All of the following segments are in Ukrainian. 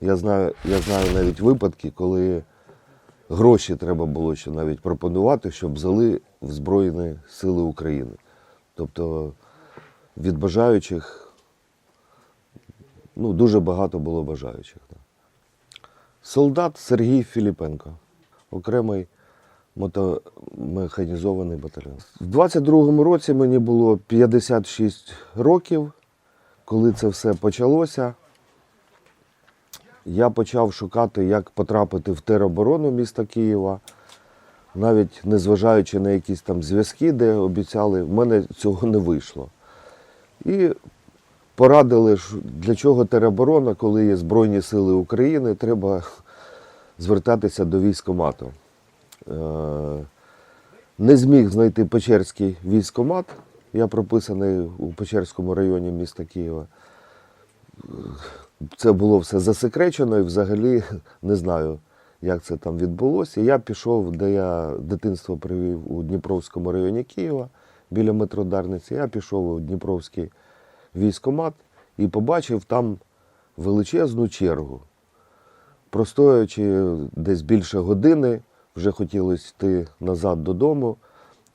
Я знаю, я знаю навіть випадки, коли гроші треба було ще навіть пропонувати, щоб взяли в Збройні Сили України. Тобто від бажаючих ну, дуже багато було бажаючих. Солдат Сергій Філіпенко, окремий мотомеханізований батальйон. В 22-му році мені було 56 років, коли це все почалося. Я почав шукати, як потрапити в тероборону міста Києва, навіть незважаючи на якісь там зв'язки, де обіцяли, в мене цього не вийшло. І порадили, для чого тероборона, коли є Збройні Сили України, треба звертатися до військкомату. Е, Не зміг знайти Печерський військкомат. Я прописаний у Печерському районі міста Києва. Це було все засекречено і взагалі не знаю, як це там відбулося. Я пішов, де я дитинство провів у Дніпровському районі Києва біля метро Дарниці. Я пішов у Дніпровський військкомат і побачив там величезну чергу. Простоячи десь більше години, вже хотілося йти назад додому,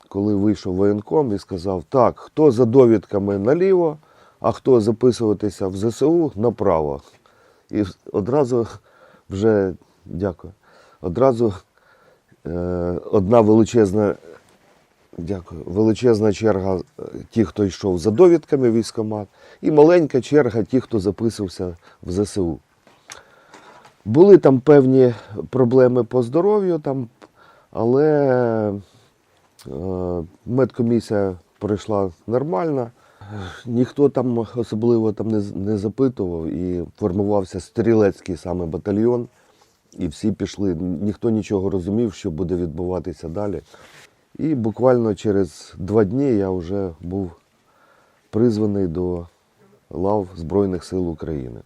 коли вийшов воєнком і сказав: так, хто за довідками наліво, хто записуватися в ЗСУ направо. І одразу вже дякую. Одразу е, одна величезна, дякую, величезна черга е, ті, хто йшов за довідками в військкомат, і маленька черга ті, хто записувався в ЗСУ. Були там певні проблеми по здоров'ю, там, але е, медкомісія пройшла нормально. Ніхто там особливо там не, не запитував і формувався стрілецький саме батальйон. І всі пішли. Ніхто нічого розумів, що буде відбуватися далі. І буквально через два дні я вже був призваний до лав Збройних сил України.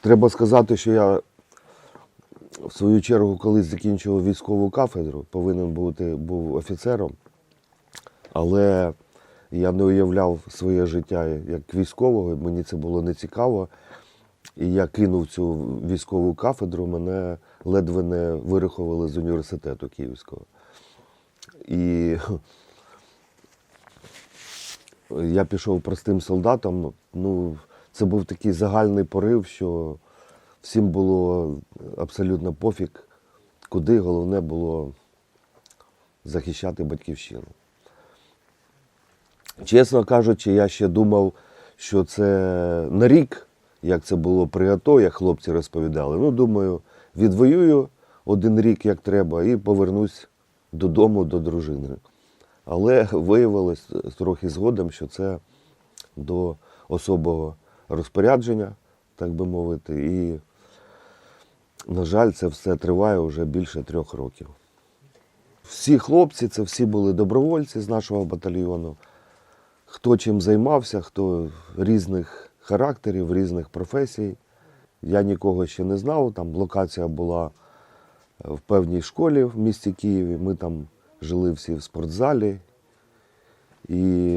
Треба сказати, що я в свою чергу, колись закінчував військову кафедру, повинен бути був офіцером, але я не уявляв своє життя як військового, мені це було не цікаво. І я кинув цю військову кафедру, мене ледве не вирахували з університету Київського. І я пішов простим солдатом. Ну, це був такий загальний порив, що всім було абсолютно пофіг, куди головне було захищати батьківщину. Чесно кажучи, я ще думав, що це на рік, як це було при АТО, як хлопці розповідали. Ну, думаю, відвоюю один рік, як треба, і повернусь додому до дружини. Але виявилось трохи згодом, що це до особого розпорядження, так би мовити. І, на жаль, це все триває вже більше трьох років. Всі хлопці, це всі були добровольці з нашого батальйону. Хто чим займався, хто різних характерів, різних професій. Я нікого ще не знав. Там локація була в певній школі в місті Києві. Ми там жили всі в спортзалі. І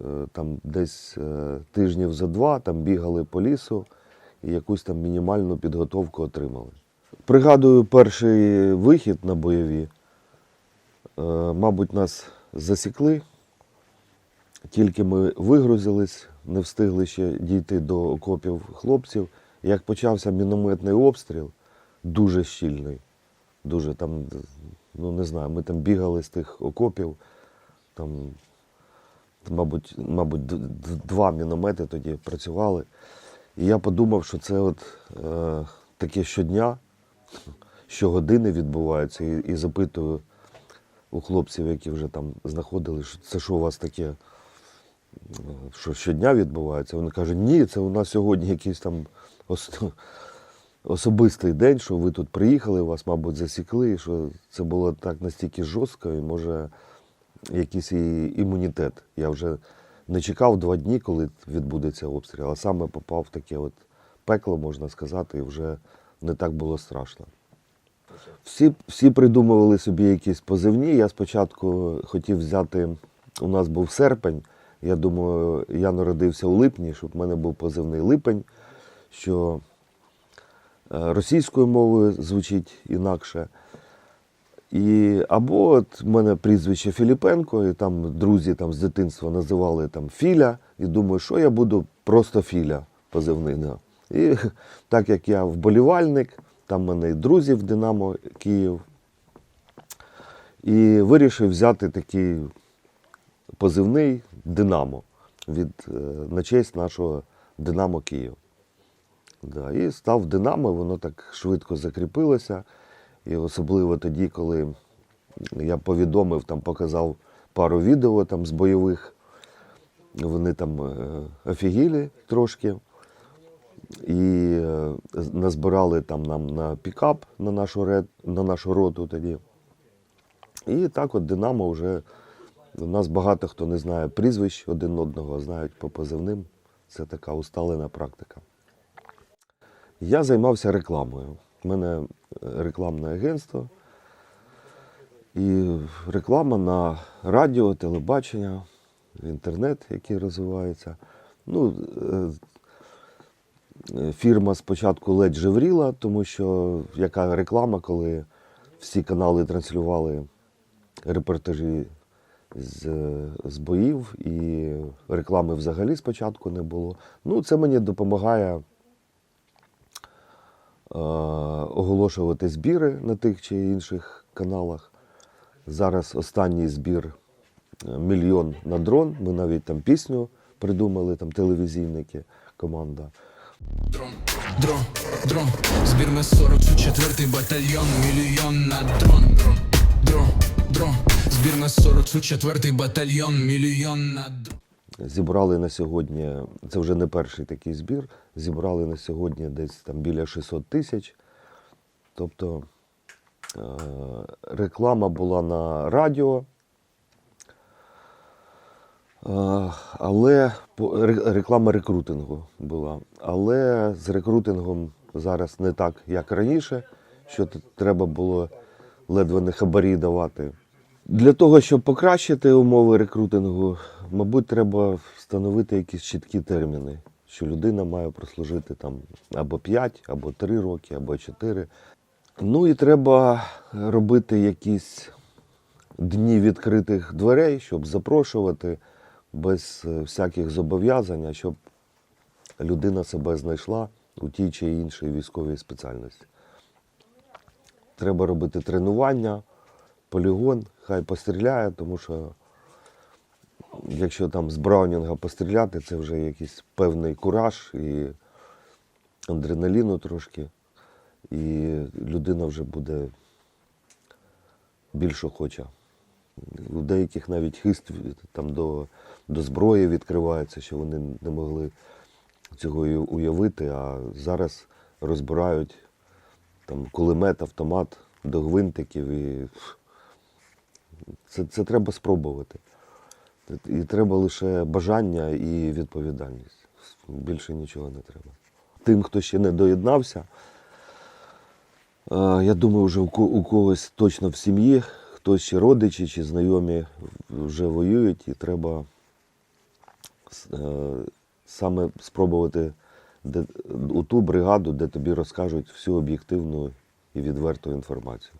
е, там десь е, тижнів за два там бігали по лісу і якусь там мінімальну підготовку отримали. Пригадую перший вихід на бойові. Е, Мабуть, нас засікли. Тільки ми вигрузились, не встигли ще дійти до окопів хлопців. Як почався мінометний обстріл, дуже щільний. Дуже там, ну не знаю, ми там бігали з тих окопів, там, мабуть, мабуть, два міномети тоді працювали. І я подумав, що це от е, таке щодня, щогодини відбувається, і, і запитую у хлопців, які вже там знаходились, що це що у вас таке, що щодня відбувається. Вони кажуть, ні, це у нас сьогодні якийсь там ос- особистий день, що ви тут приїхали, вас, мабуть, засікли, що це було так настільки жорстко, і може якийсь і імунітет. Я вже не чекав два дні, коли відбудеться обстріл, а саме попав в таке от пекло, можна сказати, і вже не так було страшно. Всі, всі придумували собі якісь позивні. Я спочатку хотів взяти, у нас був серпень. Я думаю, я народився у липні, щоб в мене був позивний липень, що російською мовою звучить інакше. І, або от в мене прізвище Філіпенко, і там друзі там, з дитинства називали там Філя, і думаю, що я буду просто Філя позивний. Да. І так як я вболівальник, там в мене і друзі в Динамо Київ. І вирішив взяти такий позивний Динамо від, е, на честь нашого Динамо Київ. Да, і став Динамо, воно так швидко закріпилося. І особливо тоді, коли я повідомив, там показав пару відео там, з бойових, вони там е, офігіли трошки. І е, назбирали там нам на пікап на нашу, ред, на нашу роту тоді. І так от Динамо вже у нас багато хто не знає прізвищ один одного, а знають по позивним. Це така усталена практика. Я займався рекламою. У мене е, рекламне агентство. І реклама на радіо, телебачення, інтернет, який розвивається. Ну, е, е, фірма спочатку ледь жевріла, тому що яка реклама, коли всі канали транслювали репортажі з, з боїв, і реклами взагалі спочатку не було. Ну, це мені допомагає е, оголошувати збіри на тих чи інших каналах. Зараз останній збір е, мільйон на дрон. Ми навіть там пісню придумали, там телевізійники, команда. Дрон, дрон, дрон, збір ми 44-й батальйон, мільйон на дрон, дрон, дрон, дрон, збір ми 44-й батальйон, мільйон на. Зібрали на сьогодні, це вже не перший такий збір, зібрали на сьогодні десь там біля 600 тисяч. Тобто е, реклама була на радіо, е, але реклама рекрутингу була. Але з рекрутингом зараз не так, як раніше, що треба було ледве не хабарі давати. Для того, щоб покращити умови рекрутингу, мабуть, треба встановити якісь чіткі терміни, що людина має прослужити там або 5, або 3 роки, або 4. Ну і треба робити якісь дні відкритих дверей, щоб запрошувати без е, всяких зобов'язань, щоб людина себе знайшла у тій чи іншій військовій спеціальності. Треба робити тренування, полігон, хай постріляє, тому що якщо там з Браунінга постріляти, це вже якийсь певний кураж і адреналіну трошки. І людина вже буде більш охоча. У деяких навіть хист там до, до зброї відкривається, що вони не могли цього і уявити, а зараз розбирають там кулемет, автомат до гвинтиків і це, це треба спробувати. І треба лише бажання і відповідальність. Більше нічого не треба. Тим, хто ще не доєднався, е, я думаю, вже у когось точно в сім'ї, хтось ще родичі чи знайомі вже воюють, і треба е, саме спробувати у ту бригаду, де тобі розкажуть всю об'єктивну і відверту інформацію.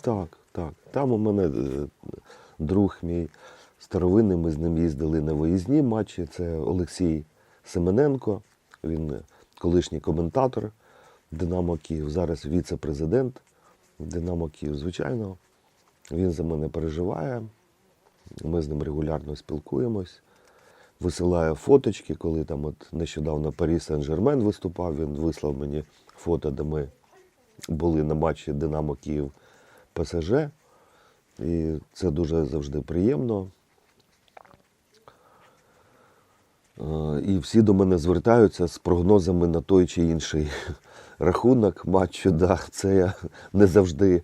Так, так. Там у мене е, друг мій старовинний, ми з ним їздили на виїзні матчі. Це Олексій Семененко, він е, колишній коментатор Динамо Київ, зараз віце-президент Динамо Київ. Звичайно, він за мене переживає. Ми з ним регулярно спілкуємось. Висилає фоточки, коли там от нещодавно Парі Сен-Жермен виступав, він вислав мені фото, де ми були на матчі Динамо Київ ПСЖ. І це дуже завжди приємно. Е, І всі до мене звертаються з прогнозами на той чи інший рахунок матчу. Да, це я не завжди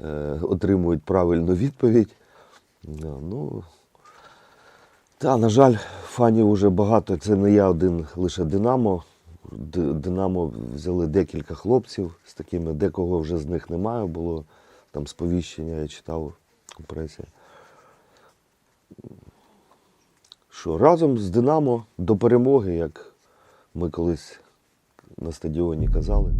е, отримують правильну відповідь. Да, ну, та, на жаль, фанів вже багато. Це не я один лише Динамо. Динамо взяли декілька хлопців з такими, декого вже з них немає. Було там сповіщення, я читав у пресі. Що разом з Динамо до перемоги, як ми колись на стадіоні казали.